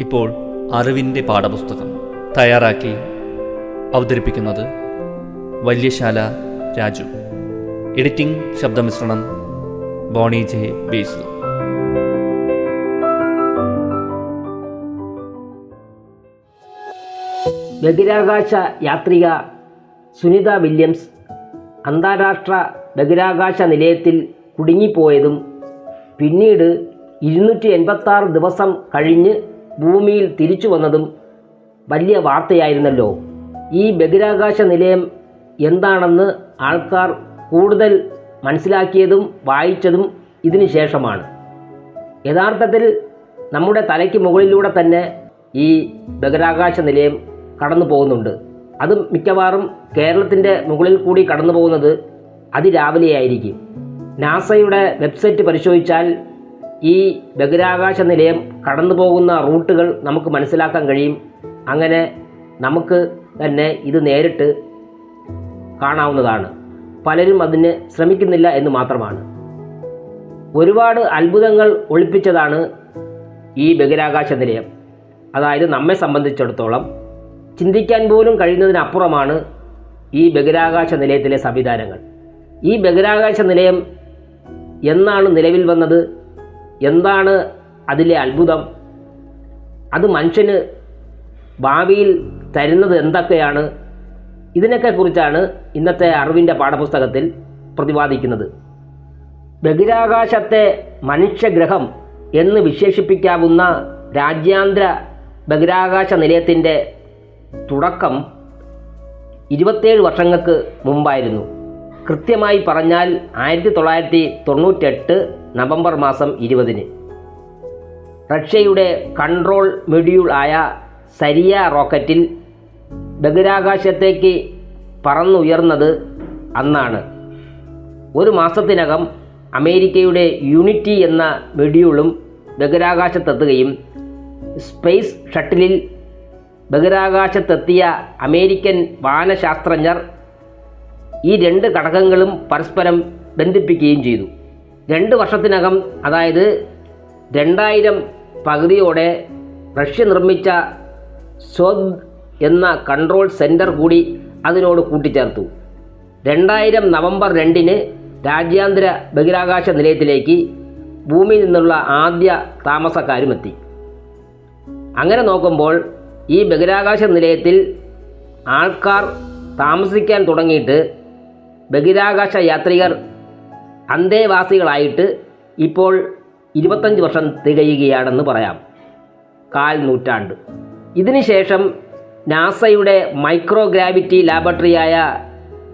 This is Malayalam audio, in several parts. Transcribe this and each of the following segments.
ഇപ്പോൾ അറിവിന്റെ പാഠപുസ്തകം തയ്യാറാക്കി അവതരിപ്പിക്കുന്നത് വല്യശാല രാജു. എഡിറ്റിംഗ് ശബ്ദമിശ്രണം ബോണി ജെ ബേസു ബഹിരാകാശ യാത്രിക സുനിത വില്യംസ് അന്താരാഷ്ട്ര ബഹിരാകാശ നിലയത്തിൽ കുടുങ്ങിപ്പോയതും പിന്നീട് ഇരുന്നൂറ്റി എൺപത്താറ് ദിവസം കഴിഞ്ഞ് ഭൂമിയിൽ തിരിച്ചു വന്നതും വലിയ വാർത്തയായിരുന്നല്ലോ. ഈ ബഹിരാകാശ നിലയം എന്താണെന്ന് ആൾക്കാർ കൂടുതൽ മനസ്സിലാക്കിയതും വായിച്ചതും ഇതിനു ശേഷമാണ്. യഥാർത്ഥത്തിൽ നമ്മുടെ തലയ്ക്ക് മുകളിലൂടെ തന്നെ ഈ ബഹിരാകാശ നിലയം കടന്നു പോകുന്നുണ്ട്. അത് മിക്കവാറും കേരളത്തിന്റെ മുകളിൽ കൂടി കടന്നു പോകുന്നത് അതിരാവിലെയായിരിക്കും. നാസയുടെ വെബ്സൈറ്റ് പരിശോധിച്ചാൽ ഈ ബഹിരാകാശ നിലയം കടന്നു പോകുന്ന റൂട്ടുകൾ നമുക്ക് മനസ്സിലാക്കാൻ കഴിയും. അങ്ങനെ നമുക്ക് തന്നെ ഇത് നേരിട്ട് കാണാവുന്നതാണ്. പലരും അതിന് ശ്രമിക്കുന്നില്ല എന്ന് മാത്രമാണ്. ഒരുപാട് അത്ഭുതങ്ങൾ ഒളിപ്പിച്ചതാണ് ഈ ബഹിരാകാശ നിലയം. അതായത് നമ്മെ സംബന്ധിച്ചിടത്തോളം ചിന്തിക്കാൻ പോലും കഴിയുന്നതിനപ്പുറമാണ് ഈ ബഹിരാകാശ നിലയത്തിലെ സംവിധാനങ്ങൾ. ഈ ബഹിരാകാശ നിലയം എന്നാണ് നിലവിൽ വന്നത്? എന്താണ് അതിലെ അത്ഭുതം? അത് മനുഷ്യന് ഭാവിയിൽ തരുന്നത് എന്തൊക്കെയാണ്? ഇതിനൊക്കെ കുറിച്ചാണ് ഇന്നത്തെ അറിവിന്റെ പാഠപുസ്തകത്തിൽ പ്രതിപാദിക്കുന്നത്. ബഹിരാകാശത്തെ മനുഷ്യഗ്രഹം എന്ന് വിശേഷിപ്പിക്കാവുന്ന രാജ്യാന്തര ബഹിരാകാശ നിലയത്തിന്റെ തുടക്കം ഇരുപത്തേഴ് വർഷങ്ങൾക്ക് മുമ്പായിരുന്നു. കൃത്യമായി പറഞ്ഞാൽ ആയിരത്തി തൊള്ളായിരത്തി തൊണ്ണൂറ്റെട്ട് നവംബർ മാസം ഇരുപതിന്. റഷ്യയുടെ കൺട്രോൾ മൊഡ്യൂൾ ആയ സരിയ റോക്കറ്റിൽ ബഹിരാകാശത്തേക്ക് പറന്നുയർന്നത് അന്നാണ്. ഒരു മാസത്തിനകം അമേരിക്കയുടെ യൂണിറ്റി എന്ന മൊഡ്യൂളും ബഹിരാകാശത്തെത്തുകയും സ്പേസ് ഷട്ടിലിൽ ബഹിരാകാശത്തെത്തിയ അമേരിക്കൻ വാനശാസ്ത്രജ്ഞർ ഈ രണ്ട് ഘടകങ്ങളും പരസ്പരം ബന്ധിപ്പിക്കുകയും ചെയ്തു. രണ്ട് വർഷത്തിനകം അതായത് രണ്ടായിരം പകുതിയോടെ റഷ്യ നിർമ്മിച്ച സോദ് എന്ന കൺട്രോൾ സെന്റർ കൂടി അതിനോട് കൂട്ടിച്ചേർത്തു. രണ്ടായിരം നവംബർ രണ്ടിന് രാജ്യാന്തര ബഹിരാകാശ നിലയത്തിലേക്ക് ഭൂമിയിൽ നിന്നുള്ള ആദ്യ താമസക്കാരുമെത്തി. അങ്ങനെ നോക്കുമ്പോൾ ഈ ബഹിരാകാശ നിലയത്തിൽ ആൾക്കാർ താമസിക്കാൻ തുടങ്ങിയിട്ട് ബഹിരാകാശ യാത്രികർ അന്തേവാസികളായിട്ട് ഇപ്പോൾ ഇരുപത്തഞ്ച് വർഷം തികയുകയാണെന്ന് പറയാം. കാൽ നൂറ്റാണ്ട്. ഇതിനുശേഷം നാസയുടെ മൈക്രോഗ്രാവിറ്റി ലാബറട്ടറിയായ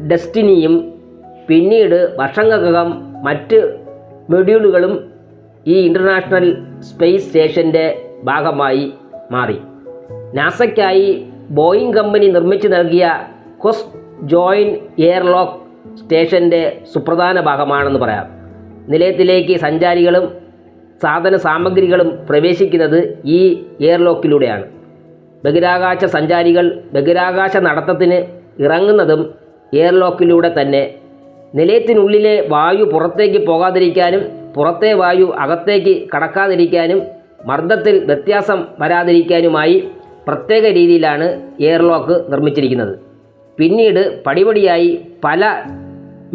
ഡെസ്റ്റിനിയും പിന്നീട് വർഷങ്ങൾക്കകം മറ്റ് മൊഡ്യൂളുകളും ഈ ഇന്റർനാഷണൽ സ്പേസ് സ്റ്റേഷന്റെ ഭാഗമായി മാറി. നാസയ്ക്കായി ബോയിങ് കമ്പനി നിർമ്മിച്ചു നൽകിയ കൊസ് ജോയിൻ എയർലോക്ക് സ്റ്റേഷന്റെ സുപ്രധാന ഭാഗമാണെന്ന് പറയാം. നിലയത്തിലേക്ക് സഞ്ചാരികളും സാധന സാമഗ്രികളും പ്രവേശിക്കുന്നത് ഈ എയർലോക്കിലൂടെയാണ്. ബഹിരാകാശ സഞ്ചാരികൾ ബഹിരാകാശ നടത്തത്തിന് ഇറങ്ങുന്നതും എയർലോക്കിലൂടെ തന്നെ. നിലയത്തിനുള്ളിലെ വായു പുറത്തേക്ക് പോകാതിരിക്കാനും പുറത്തെ വായു അകത്തേക്ക് കടക്കാതിരിക്കാനും മർദ്ദത്തിൽ വ്യത്യാസം വരാതിരിക്കാനുമായി പ്രത്യേക രീതിയിലാണ് എയർലോക്ക് നിർമ്മിച്ചിരിക്കുന്നത്. പിന്നീട് പടിപടിയായി പല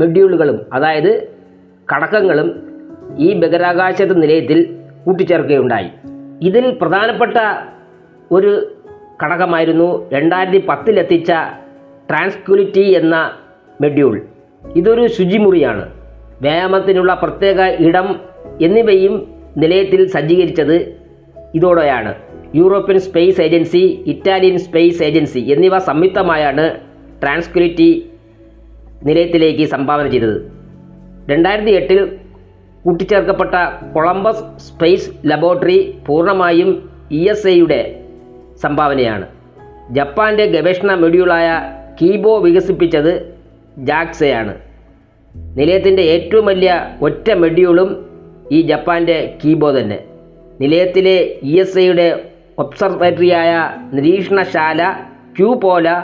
മൊഡ്യൂളുകളും അതായത് കടക്കങ്ങളും ഈ ബഹിരാകാശ നിലയത്തിൽ കൂട്ടിച്ചേർക്കുകയുണ്ടായി. ഇതിൽ പ്രധാനപ്പെട്ട ഒരു ഘടകമായിരുന്നു രണ്ടായിരത്തി പത്തിലെത്തിച്ച ട്രാൻസ്ക്യൂലിറ്റി എന്ന മെഡ്യൂൾ. ഇതൊരു ശുചിമുറിയാണ്. വ്യായാമത്തിനുള്ള പ്രത്യേക ഇടം എന്നിവയും നിലയത്തിൽ സജ്ജീകരിച്ചത് ഇതോടെയാണ്. European space agency Italian space agency എന്നിവ സംയുക്തമായാണ് ട്രാൻസ്ക്യുലിറ്റി നിലയത്തിലേക്ക് സംഭാവന ചെയ്തത്. രണ്ടായിരത്തി എട്ടിൽ കൂട്ടിച്ചേർക്കപ്പെട്ട കൊളംബസ് സ്പേസ് ലബോറട്ടറി പൂർണമായും ഇ എസ് എയുടെ സംഭാവനയാണ്. ജപ്പാന്റെ ഗവേഷണ മൊഡ്യൂളായ കീബോ വികസിപ്പിച്ചത് ജാക്സയാണ്. നിലയത്തിന്റെ ഏറ്റവും വലിയ ഒറ്റ മൊഡ്യൂളും ഈ ജപ്പാന്റെ കീബോ തന്നെ. നിലയത്തിലെ ഇ എസ് ഐയുടെ ഒബ്സർവേറ്ററിയായ നിരീക്ഷണശാല ക്യൂ പോല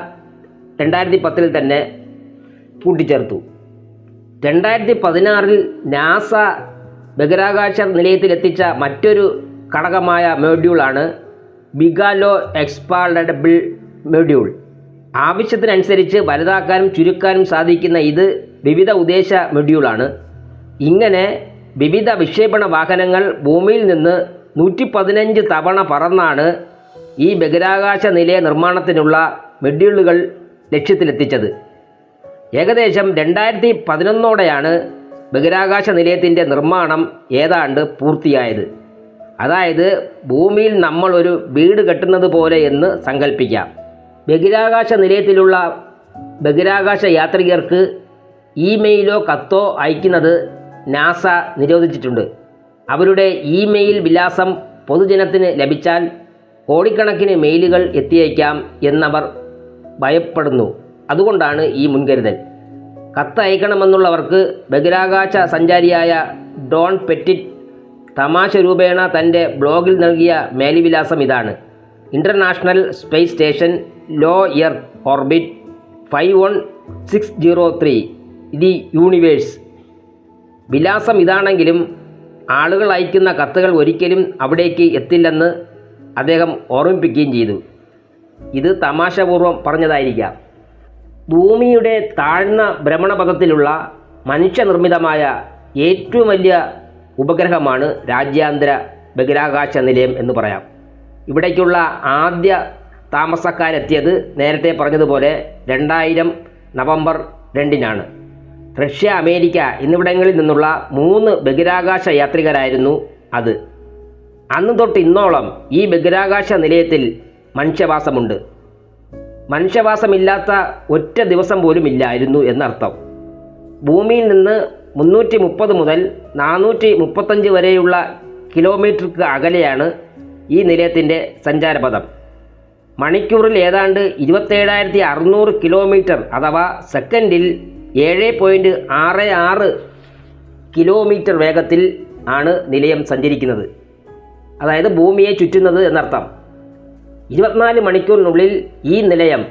രണ്ടായിരത്തി പത്തിൽ തന്നെ കൂട്ടിച്ചേർത്തു രണ്ടായിരത്തി പതിനാറിൽ നാസ ബഹിരാകാശ നിലയത്തിലെത്തിച്ച മറ്റൊരു ഘടകമായ മൊഡ്യൂളാണ് ബിഗാലോ എക്സ്പാൾഡബിൾ മൊഡ്യൂൾ. ആവശ്യത്തിനനുസരിച്ച് വലുതാക്കാനും ചുരുക്കാനും സാധിക്കുന്ന ഇത് വിവിധ ഉദ്ദേശ മൊഡ്യൂളാണ്. ഇങ്ങനെ വിവിധ വിക്ഷേപണ വാഹനങ്ങൾ ഭൂമിയിൽ നിന്ന് നൂറ്റി പതിനഞ്ച് തവണ പറന്നാണ് ഈ ബഹിരാകാശ നിലയ നിർമ്മാണത്തിനുള്ള മൊഡ്യൂളുകൾ ലക്ഷ്യത്തിലെത്തിച്ചത്. ഏകദേശം രണ്ടായിരത്തി പതിനൊന്നോടെയാണ് ബഹിരാകാശ നിലയത്തിന്റെ നിർമ്മാണം ഏതാണ്ട് പൂർത്തിയായത്. അതായത് ഭൂമിയിൽ നമ്മൾ ഒരു വീട് കെട്ടുന്നത് പോലെ എന്ന് സങ്കല്പിക്കാം ബഹിരാകാശ നിലയത്തിലുള്ള ബഹിരാകാശ യാത്രികർക്ക് ഇമെയിലോ കത്തോ അയക്കുന്നത് നാസ നിരോധിച്ചിട്ടുണ്ട്. അവരുടെ ഇമെയിൽ വിലാസം പൊതുജനത്തിന് ലഭിച്ചാൽ കോടിക്കണക്കിന് മെയിലുകൾ എത്തിയേക്കാം എന്നവർ ഭയപ്പെടുന്നു. അതുകൊണ്ടാണ് ഈ മുൻകരുതൽ. കത്ത് അയക്കണമെന്നുള്ളവർക്ക് ബഹിരാകാശ സഞ്ചാരിയായ ഡോൺ പെറ്റിറ്റ് തമാശ രൂപേണ തന്റെ ബ്ലോഗിൽ നൽകിയ മേലിവിലാസം ഇതാണ്. International space station low earth orbit five one six zero three the universe. വിലാസം ഇതാണെങ്കിലും ആളുകൾ അയക്കുന്ന കത്തുകൾ ഒരിക്കലും അവിടേക്ക് എത്തില്ലെന്ന് അദ്ദേഹം ഓർമ്മിപ്പിക്കുകയും ചെയ്തു. ഇത് തമാശപൂർവം പറഞ്ഞതായിരിക്കാം. ഭൂമിയുടെ താഴ്ന്ന ഭ്രമണപഥത്തിലുള്ള മനുഷ്യനിർമ്മിതമായ ഏറ്റവും വലിയ ഉപഗ്രഹമാണ് രാജ്യാന്തര ബഹിരാകാശ നിലയം എന്ന് പറയാം. ഇവിടേക്കുള്ള ആദ്യ താമസക്കാരെത്തിയത് നേരത്തെ പറഞ്ഞതുപോലെ രണ്ടായിരം നവംബർ രണ്ടിനാണ്. റഷ്യ അമേരിക്ക എന്നിവിടങ്ങളിൽ നിന്നുള്ള മൂന്ന് ബഹിരാകാശ യാത്രികരായിരുന്നു അത്. അന്ന് തൊട്ട് ഇന്നോളം ഈ ബഹിരാകാശ നിലയത്തിൽ മനുഷ്യവാസമുണ്ട്. മനുഷ്യവാസമില്ലാത്ത ഒറ്റ ദിവസം പോലും ഇല്ലായിരുന്നു എന്നർത്ഥം. ഭൂമിയിൽ നിന്ന് മുന്നൂറ്റി മുപ്പത് മുതൽ നാനൂറ്റി മുപ്പത്തഞ്ച് വരെയുള്ള കിലോമീറ്റർക്ക് അകലെയാണ് ഈ നിലയത്തിന്റെ സഞ്ചാരപഥം. മണിക്കൂറിൽ ഏതാണ്ട് ഇരുപത്തേഴായിരത്തി അറുന്നൂറ് കിലോമീറ്റർ അഥവാ സെക്കൻഡിൽ ഏഴ് പോയിന്റ് ആറ് ആറ് കിലോമീറ്റർ വേഗത്തിൽ ആണ് നിലയം സഞ്ചരിക്കുന്നത്. അതായത് ഭൂമിയെ ചുറ്റുന്നത് എന്നർത്ഥം. ഇരുപത്തിനാല് മണിക്കൂറിനുള്ളിൽ ഈ നിലയം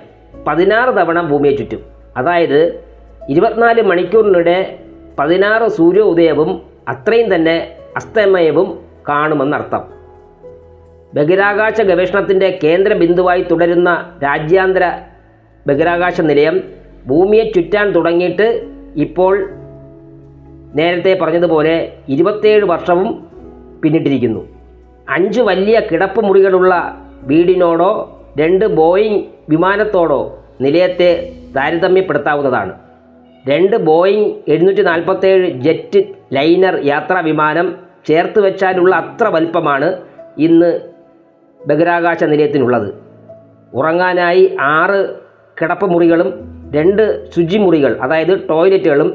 പതിനാറ് തവണ ഭൂമിയെ ചുറ്റും. അതായത് ഇരുപത്തിനാല് മണിക്കൂറിനിടെ പതിനാറ് സൂര്യോദയവും അത്രയും തന്നെ അസ്തമയവും കാണുമെന്നർത്ഥം. ബഹിരാകാശ ഗവേഷണത്തിന്റെ കേന്ദ്ര ബിന്ദുവായി തുടരുന്ന രാജ്യാന്തര ബഹിരാകാശ നിലയം ഭൂമിയെ ചുറ്റാൻ തുടങ്ങിയിട്ട് ഇപ്പോൾ നേരത്തെ പറഞ്ഞതുപോലെ ഇരുപത്തേഴ് വർഷവും പിന്നിട്ടിരിക്കുന്നു. അഞ്ച് വലിയ കിടപ്പ് മുറികളുള്ള വീടിനോടോ രണ്ട് ബോയിങ് വിമാനത്തോടോ നിലയത്തെ താരതമ്യപ്പെടുത്താവുന്നതാണ്. രണ്ട് ബോയിങ് എഴുന്നൂറ്റി നാൽപ്പത്തേഴ് ജെറ്റ് ലൈനർ യാത്രാ വിമാനം ചേർത്ത് വെച്ചാലുള്ള അത്ര വലിപ്പമാണ് ഇന്ന് ബഹിരാകാശ നിലയത്തിനുള്ളത്. ഉറങ്ങാനായി ആറ് കിടപ്പ് മുറികളും രണ്ട് ശുചിമുറികൾ അതായത് ടോയ്ലറ്റുകളും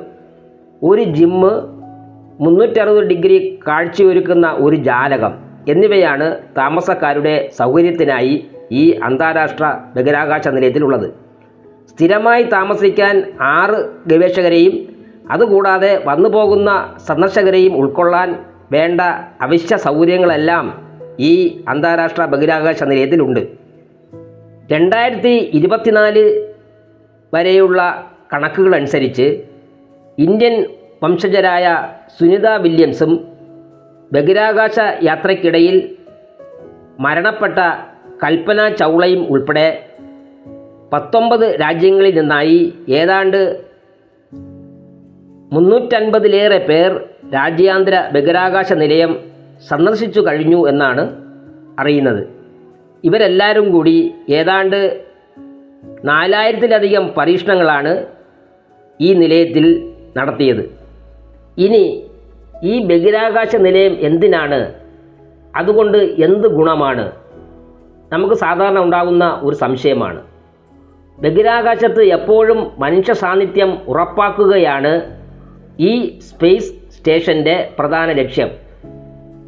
ഒരു ജിമ്മ് മുന്നൂറ്ററുപത് ഡിഗ്രി കാഴ്ചയൊരുക്കുന്ന ഒരു ജാലകം. എന്നിവയാണ് താമസക്കാരുടെ സൗകര്യത്തിനായി ഈ അന്താരാഷ്ട്ര ബഹിരാകാശ നിലയത്തിലുള്ളത്. സ്ഥിരമായി താമസിക്കാൻ ആറ് ഗവേഷകരെയും അതുകൂടാതെ വന്നു പോകുന്ന സന്ദർശകരെയും ഉൾക്കൊള്ളാൻ വേണ്ട അവശ്യ സൗകര്യങ്ങളെല്ലാം ഈ അന്താരാഷ്ട്ര ബഹിരാകാശ നിലയത്തിലുണ്ട്. രണ്ടായിരത്തി ഇരുപത്തിനാല് വരെയുള്ള കണക്കുകളനുസരിച്ച് ഇന്ത്യൻ വംശജരായ സുനിത വില്യംസും ബഹിരാകാശ യാത്രയ്ക്കിടയിൽ മരണപ്പെട്ട കൽപ്പന ചൗളയും ഉൾപ്പെടെ പത്തൊമ്പത് രാജ്യങ്ങളിൽ നിന്നായി ഏതാണ്ട് മുന്നൂറ്റൻപതിലേറെ പേർ രാജ്യാന്തര ബഹിരാകാശ നിലയം സന്ദർശിച്ചു കഴിഞ്ഞു എന്നാണ് അറിയുന്നത്. ഇവരെല്ലാവരും കൂടി ഏതാണ്ട് നാലായിരത്തിലധികം പരീക്ഷണങ്ങളാണ് ഈ നിലയത്തിൽ നടത്തിയത്. ഇനി ഈ ബഹിരാകാശ നിലയം എന്തിനാണ്? അതുകൊണ്ട് എന്ത് ഗുണമാണ്? നമുക്ക് സാധാരണ ഉണ്ടാകുന്ന ഒരു സംശയമാണ്. ബഹിരാകാശത്ത് എപ്പോഴും മനുഷ്യ സാന്നിധ്യം ഉറപ്പാക്കുകയാണ് ഈ സ്പേസ് സ്റ്റേഷന്റെ പ്രധാന ലക്ഷ്യം.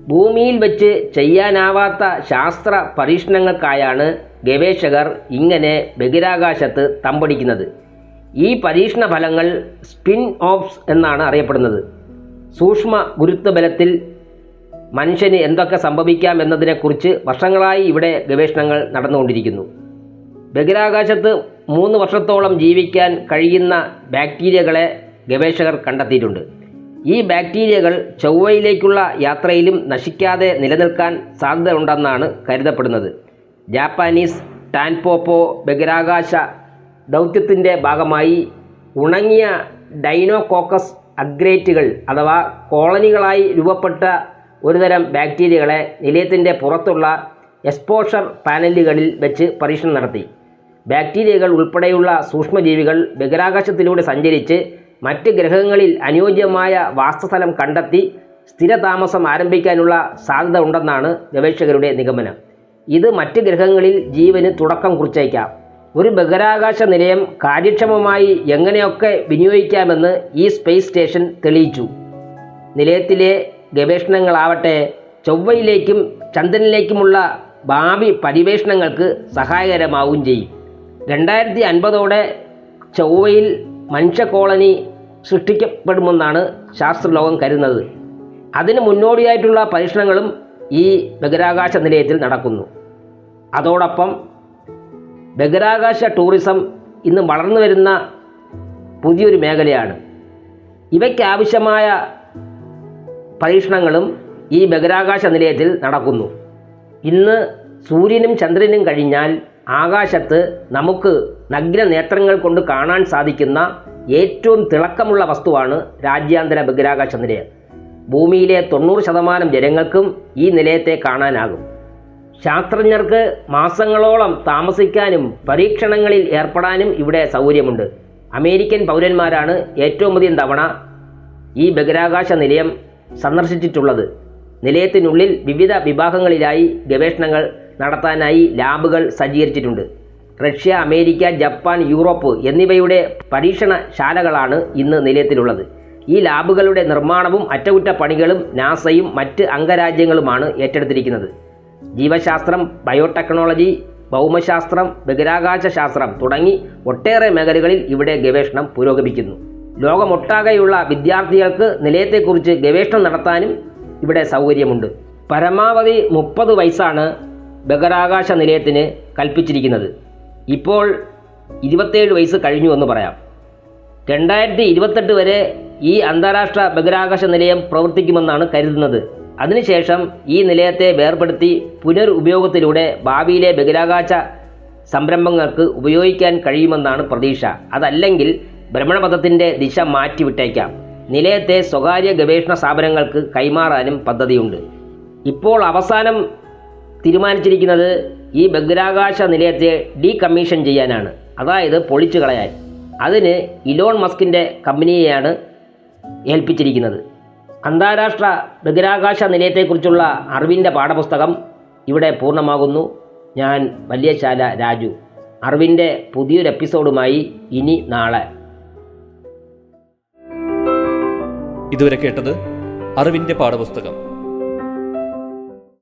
ഭൂമിയിൽ വെച്ച് ചെയ്യാനാവാത്ത ശാസ്ത്ര പരീക്ഷണങ്ങൾക്കായാണ് ഗവേഷകർ ഇങ്ങനെ ബഹിരാകാശത്ത് തമ്പടിക്കുന്നത്. ഈ പരീക്ഷണ ഫലങ്ങൾ സ്പിൻ ഓഫ്സ് എന്നാണ് അറിയപ്പെടുന്നത്. സൂക്ഷ്മ ഗുരുത്വബലത്തിൽ മനുഷ്യന് എന്തൊക്കെ സംഭവിക്കാം എന്നതിനെക്കുറിച്ച് വർഷങ്ങളായി ഇവിടെ ഗവേഷണങ്ങൾ നടന്നുകൊണ്ടിരിക്കുന്നു. ബഹിരാകാശത്ത് മൂന്ന് വർഷത്തോളം ജീവിക്കാൻ കഴിയുന്ന ബാക്ടീരിയകളെ ഗവേഷകർ കണ്ടെത്തിയിട്ടുണ്ട്. ഈ ബാക്ടീരിയകൾ ചൊവ്വയിലേക്കുള്ള യാത്രയിലും നശിക്കാതെ നിലനിൽക്കാൻ സാധ്യതയുണ്ടെന്നാണ് കരുതപ്പെടുന്നത്. ജാപ്പാനീസ് ടാൻപോപ്പോ ബഹിരാകാശ ദൗത്യത്തിന്റെ ഭാഗമായി ഉണങ്ങിയ ഡൈനോകോക്കസ് അഗ്രേറ്റുകൾ അഥവാ കോളനികളായി രൂപപ്പെട്ട ഒരുതരം ബാക്ടീരിയകളെ നിലയത്തിന്റെ പുറത്തുള്ള എക്സ്പോഷർ പാനലുകളിൽ വെച്ച് പരീക്ഷണം നടത്തി. ബാക്ടീരിയകൾ ഉൾപ്പെടെയുള്ള സൂക്ഷ്മജീവികൾ ബഹിരാകാശത്തിലൂടെ സഞ്ചരിച്ച് മറ്റ് ഗ്രഹങ്ങളിൽ അനുയോജ്യമായ വാസസ്ഥലം കണ്ടെത്തി സ്ഥിരതാമസം ആരംഭിക്കാനുള്ള സാധ്യത ഉണ്ടെന്നാണ് ഗവേഷകരുടെ നിഗമനം. ഇത് മറ്റ് ഗ്രഹങ്ങളിൽ ജീവന് തുടക്കം കുറിച്ചേക്കാം ഒരു ബഹിരാകാശ നിലയം കാര്യക്ഷമമായി എങ്ങനെയൊക്കെ വിനിയോഗിക്കാമെന്ന് ഈ സ്പേസ് സ്റ്റേഷൻ തെളിയിച്ചു. നിലയത്തിലെ ഗവേഷണങ്ങളാവട്ടെ ചൊവ്വയിലേക്കും ചന്ദ്രനിലേക്കുമുള്ള ഭാവി പരിവേഷണങ്ങൾക്ക് സഹായകരമാവുകയും ചെയ്യും. രണ്ടായിരത്തി അൻപതോടെ ചൊവ്വയിൽ മനുഷ്യ കോളനി സൃഷ്ടിക്കപ്പെടുമെന്നാണ് ശാസ്ത്രലോകം കരുതുന്നത്. അതിന് മുന്നോടിയായിട്ടുള്ള പരീക്ഷണങ്ങളും ഈ ബഹിരാകാശ നിലയത്തിൽ നടക്കുന്നു. അതോടൊപ്പം ബഹിരാകാശ ടൂറിസം ഇന്ന് വളർന്നു വരുന്ന പുതിയൊരു മേഖലയാണ്. ഇവയ്ക്കാവശ്യമായ പരീക്ഷണങ്ങളും ഈ ബഹിരാകാശ നിലയത്തിൽ നടക്കുന്നു. ഇന്ന് സൂര്യനും ചന്ദ്രനും കഴിഞ്ഞാൽ ആകാശത്ത് നമുക്ക് നഗ്ന നേത്രങ്ങൾ കൊണ്ട് കാണാൻ സാധിക്കുന്ന ഏറ്റവും തിളക്കമുള്ള വസ്തുവാണ് രാജ്യാന്തര ബഹിരാകാശ നിലയം. ഭൂമിയിലെ തൊണ്ണൂറ് ശതമാനം ജനങ്ങൾക്കും ഈ നിലയത്തെ കാണാനാകും. ശാസ്ത്രജ്ഞർക്ക് മാസങ്ങളോളം താമസിക്കാനും പരീക്ഷണങ്ങളിൽ ഏർപ്പെടാനും ഇവിടെ സൗകര്യമുണ്ട്. അമേരിക്കൻ പൗരന്മാരാണ് ഏറ്റവും അധികം തവണ ഈ ബഹിരാകാശ നിലയം സന്ദർശിച്ചിട്ടുള്ളത്. നിലയത്തിനുള്ളിൽ വിവിധ വിഭാഗങ്ങളിലായി ഗവേഷണങ്ങൾ നടത്താനായി ലാബുകൾ സജ്ജീകരിച്ചിട്ടുണ്ട്. റഷ്യ അമേരിക്ക ജപ്പാൻ യൂറോപ്പ് എന്നിവയുടെ പരീക്ഷണശാലകളാണ് ഇന്ന് നിലയത്തിലുള്ളത്. ഈ ലാബുകളുടെ നിർമ്മാണവും അറ്റകുറ്റപ്പണികളും നാസയും മറ്റ് അംഗരാജ്യങ്ങളുമാണ് ഏറ്റെടുത്തിരിക്കുന്നത്. ജീവശാസ്ത്രം ബയോടെക്നോളജി ഭൗമശാസ്ത്രം ബഹിരാകാശ ശാസ്ത്രം തുടങ്ങി ഒട്ടേറെ മേഖലകളിൽ ഇവിടെ ഗവേഷണം പുരോഗമിക്കുന്നു. ലോകമൊട്ടാകെയുള്ള വിദ്യാർത്ഥികൾക്ക് നിലയത്തെക്കുറിച്ച് ഗവേഷണം നടത്താനും ഇവിടെ സൗകര്യമുണ്ട്. പരമാവധി മുപ്പത് വയസ്സാണ് ബഹിരാകാശ നിലയത്തിന് കൽപ്പിച്ചിരിക്കുന്നത്. ഇപ്പോൾ ഇരുപത്തേഴ് വയസ്സ് കഴിഞ്ഞു എന്ന് പറയാം. രണ്ടായിരത്തി ഇരുപത്തെട്ട് വരെ ഈ അന്താരാഷ്ട്ര ബഹിരാകാശ നിലയം പ്രവർത്തിക്കുമെന്നാണ് കരുതുന്നത്. അതിനുശേഷം ഈ നിലയത്തെ വേർപെടുത്തി പുനരുപയോഗത്തിലൂടെ ഭാവിയിലെ ബഹിരാകാശ സംരംഭങ്ങൾക്ക് ഉപയോഗിക്കാൻ കഴിയുമെന്നാണ് പ്രതീക്ഷ. അതല്ലെങ്കിൽ ഭ്രമണപഥത്തിന്റെ ദിശ മാറ്റിവിട്ടേക്കാം. നിലയത്തെ സ്വകാര്യ ഗവേഷണ സ്ഥാപനങ്ങൾക്ക് കൈമാറാനും പദ്ധതിയുണ്ട്. ഇപ്പോൾ അവസാനം തീരുമാനിച്ചിരിക്കുന്നത് ഈ ബഹിരാകാശ നിലയത്തെ ഡീകമ്മീഷൻ ചെയ്യാനാണ്. അതായത് പൊളിച്ചു കളയാൻ. അതിന് ഇലോൺ മസ്കിന്റെ കമ്പനിയെയാണ് ഏൽപ്പിച്ചിരിക്കുന്നത്. അന്താരാഷ്ട്ര ബഹിരാകാശ നിലയത്തെക്കുറിച്ചുള്ള അറിവിന്റെ പാഠപുസ്തകം ഇവിടെ പൂർണമാകുന്നു. ഞാൻ വല്യശാല രാജു. അറിവിന്റെ പുതിയൊരു എപ്പിസോഡുമായി ഇനി നാളെ. ഇതുവരെ കേട്ടത് അറിവിന്റെ പാഠപുസ്തകം.